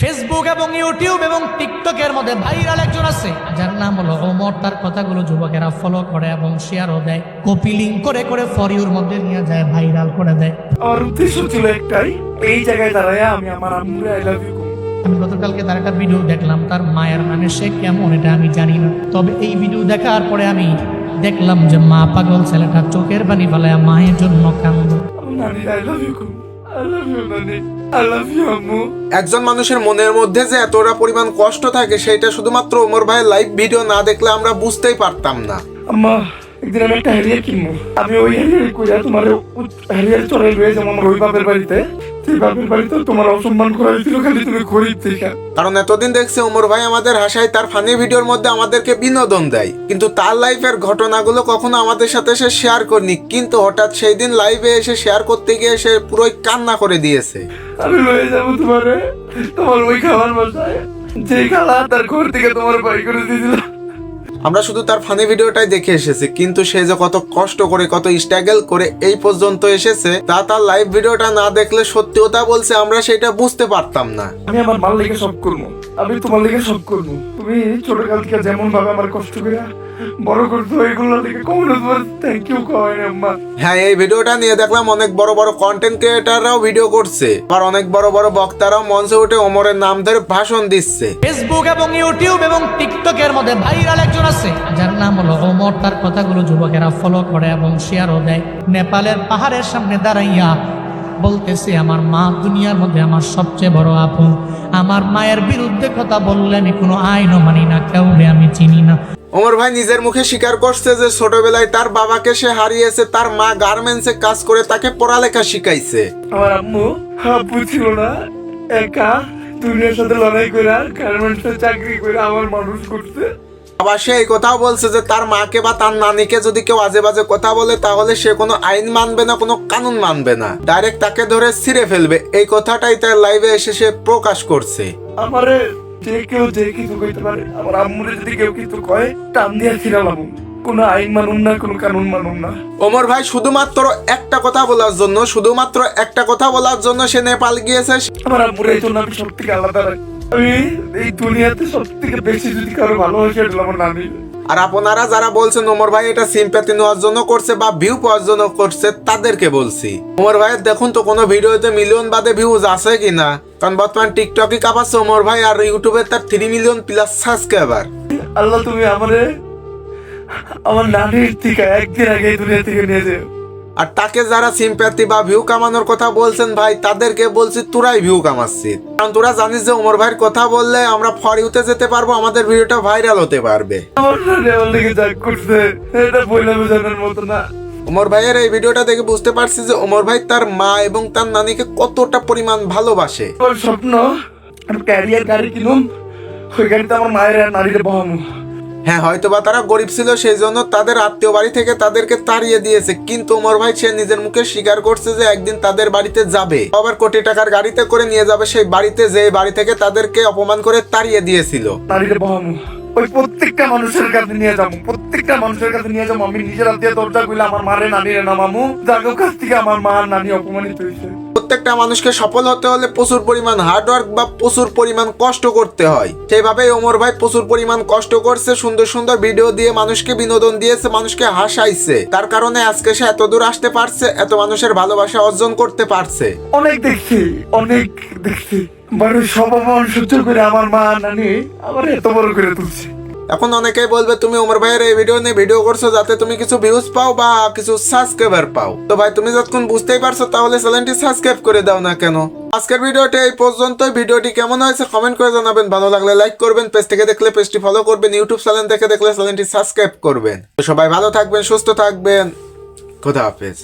Facebook এবং YouTube এবং টিকটকের মধ্যে ভাইরাল একজন আছে যার নাম হলো ওমর। তার কথাগুলো যুবকেরা ফলো করে এবং শেয়ারও দেয়। কপি লিঙ্ক করে করে ফরিউর মধ্যে নিয়ে যায় ভাইরাল করে দেয়। আমার উদ্দেশ্য ছিল একটাই এই জায়গায় দাঁড়ায় আমি আমার আম্মুরে আই লাভ ইউ আমি গতকালকে তার একটা ভিডিও দেখলাম তার মায়ের মানে সে কেমন এটা আমি জানি না। তবে এই ভিডিও দেখার পরে আমি দেখলাম যে মা পাগল ছেলেটা চোখের পানি ফেলায় মায়ের জন্য কান্দ। আই লাভ ইউ একজন মানুষের মনের মধ্যে যে এতটা পরিমাণ কষ্ট থাকে সেটা শুধুমাত্র ওমর ভাইয়ের লাইভ ভিডিও না দেখলে আমরা বুঝতেই পারতাম না। একদিন আমি একটা হ্যারিয়ার কিনবো। আমি ওই হ্যারিয়ার কইরা তোমার হ্যারিয়ার চড়াই রয়ে যাব আমার ওই বাপের বাড়িতে সেই বাপের বাড়িতে তোমার অসম্মান করা হয়েছিল খালি তুমি খরিদ থেকে। কারণ এতদিন দেখছি ওমর ভাই আমাদের হাসায় তার ফানি ভিডিওর মধ্যে আমাদেরকে বিনোদন দেয়। কিন্তু তার লাইফের ঘটনাগুলো কখনো আমাদের সাথে সে শেয়ার করেনি। কিন্তু হঠাৎ সেই দিন লাইভে এসে শেয়ার করতে গিয়ে সে পুরোই কান্না করে দিয়েছে। আমি লয়ে যাব তোমারে তোমার ওই খাবার বাসায়। যে খালা তার ঘর থেকে তোমার বাই করে দিয়েছিল। আমরা শুধু তার ফানি ভিডিওটাই দেখে এসেছি, কিন্তু সে যে কত কষ্ট করে, কত স্ট্রাগল করে এই পর্যন্ত এসেছে, তা তার লাইভ ভিডিওটা না দেখলে সত্যি তা বলছে, আমরা সেটা বুঝতে পারতাম না। আমি আমার মাল লেগে সব করব। আমি তোমার লেগে সব করব। তুমি ছোট কাল থেকে যেমন ভাবে আমার কষ্ট করে বড় করছ এগুলো লেগে কখনো তোমার থ্যাংক ইউ কয় না আম্মা। হ্যাঁ এই ভিডিওটা নিয়ে দেখলাম অনেক বড় বড় কন্টেন্ট ক্রিয়েটাররাও ভিডিও করছে। আর অনেক বড় বড় বক্তারাও মঞ্চে উঠে ওমরের নাম ধরে ভাষণ দিচ্ছে। ফেসবুক এবং ইউটিউব এবং টিকটকের মধ্যে ভাইরাল একজন আছে যার নাম হলো ওমর। তার কথাগুলো যুবকেরা ফলো করে এবং শেয়ারও দেয়। নেপালের পাহাড়ের সামনে দাঁড়াইয়া বলতেছে আমার মা দুনিয়ার মধ্যে আমার সবচেয়ে বড় আপন। আমার মায়ের বিরুদ্ধে কথা বললে আমি কোনো আইনও মানি না কাউকে আমি চিনি না। ওমর ভাই নিজের মুখে স্বীকার করছে যে ছোটবেলায় তার বাবাকে সে হারিয়েছে তার মা গার্মেন্টসে কাজ করে তাকে পড়ালেখা শিখাইছে। আমার আম্মু আব্বু ছিল না একা দুনিয়ার সাথে লড়াই করে আর গার্মেন্টসে চাকরি করে আমার মানুষ করতে আবার সে এই কথাও বলছে যে তার মাকে বা তার নানিকে যদি কেউ আজে বাজে কথা বলে তাহলে সে কোনো আইন মানবে না কোনো কানুন মানবে না। ডাইরেক্ট তাকে ধরে ছিঁড়ে ফেলবে। এই কথাটাই তার লাইভে এসে সে প্রকাশ করছে। আমারে যে কেউ যে কিছু কইতে পারে আমার আম্মুরে যদি কেউ কিছু কয় টান দিয়া ছিড়ালাম কোনো আইন মানুন না কোনো কানুন মানুন না। ওমর ভাই শুধুমাত্র একটা কথা বলার জন্য শুধুমাত্র একটা কথা বলার জন্য সে নেপাল গিয়েছে। আমার আম্মুর এই জন্য আমি সব থেকে আলাদা রাখি আমি এই দুনিয়াতে সব থেকে বেশি যদি কারও ভালোবাসি এটা আমার নানি। আর আপনারা যারা বলছেন ওমর ভাই এটা সিম্প্যাথি নেওয়ার জন্য করছে বা ভিউ পাওয়ার জন্য করছে তাদেরকে বলছি। ওমর ভাইয়ের দেখুন তো কোনো ভিডিওতে মিলিয়ন বাদে ভিউজ আছে কিনা? কারণ বর্তমান টিকটকে কাপাচ্ছে ওমর ভাই আর ইউটিউবে তার three million plus subscriber Allah তুমি আমারে আমার নানির থেকে একদিন আগে দুনিয়া থেকে নিয়ে যাও। আর তাকে যারা সিম্প্যাথি বা ভিউ কামানোর কথা বলছেন ভাই, তাদেরকে বলছি তোরাই ভিউ কামাচ্ছিস। কারণ তোরা জানিস যে ওমর ভাইয়ের কথা বললে আমরা ফর ইউতে যেতে পারব, আমাদের ভিডিওটা ভাইরাল হতে পারবে। ওমর ভাইয়ের এই ভিডিওটা দেখে বুঝতে পারছি যে ওমর ভাই তার মা এবং তার নানিকে কতটা পরিমাণ ভালোবাসে। স্বপ্ন ক্যারিয়ার গাড়ি কিনুম, ওই গাড়িতে আমার মায়ের আর নারীরে বহামু। হ্যাঁ হয়তো বা তারা গরিব ছিল সেই জন্য তাদের আত্মীয় বাড়ি থেকে তাদেরকে তাড়িয়ে দিয়েছে। কিন্তু ওমর ভাই, সে নিজের মুখে স্বীকার করছে যে একদিন তাদের বাড়িতে যাবে। আবার কোটি টাকার গাড়িতে করে নিয়ে যাবে, সেই বাড়িতে যে বাড়ি থেকে তাদেরকে অপমান করে তাড়িয়ে দিয়েছিল। ওই প্রত্যেকটা মানুষের কাছে নিয়ে যাব প্রত্যেকটা মানুষের কাছে নিয়ে যাব। আমি নিজের হাত দিয়ে দরজা কইলে আমার মারে নানিরে নামামু যাদের কাছ থেকে আমার মা নানি অপমানিত হয়েছে। প্রত্যেকটা মানুষকে সফল হতে হলে প্রচুর পরিমাণ হার্ডওয়ার্ক বা প্রচুর পরিমাণ কষ্ট করতে হয়। সেইভাবেই ওমর ভাই প্রচুর পরিমাণ কষ্ট করছে সুন্দর সুন্দর ভিডিও দিয়ে মানুষকে বিনোদন দিয়েছে মানুষকে হাসাইছে। তার কারণে আজকে সে এত দূর আসতে পারছে এত মানুষের ভালোবাসা অর্জন করতে পারছে। অনেক দেখছি অনেক দেখছি। মানুষ সব অপমান সহ্য করে আমার মা নানি আমার এত বড় করে তুলছে। এখন অনেকেই বলবে, তুমি ওমর ভাইয়ের এই ভিডিও নিয়ে ভিডিও করছ যাতে তুমি কিছু ভিউজ পাও বা কিছু সাবস্ক্রাইবার পাও। তো ভাই, তুমি যতক্ষণ বুঝতেই পারছ, তাহলে চ্যানেলটি সাবস্ক্রাইব করে দাও না কেন? আজকের ভিডিওটি এই পর্যন্ত ভিডিওটি কেমন হয়েছে কমেন্ট করে জানাবেন। ভালো লাগলে লাইক করবেন পেজ থেকে দেখলে পেজটি ফলো করবেন ইউটিউব চ্যানেল থেকে দেখলে চ্যানেলটি সাবস্ক্রাইব করবেন। সবাই ভালো থাকবেন, সুস্থ থাকবেন। খোদা হাফেজ।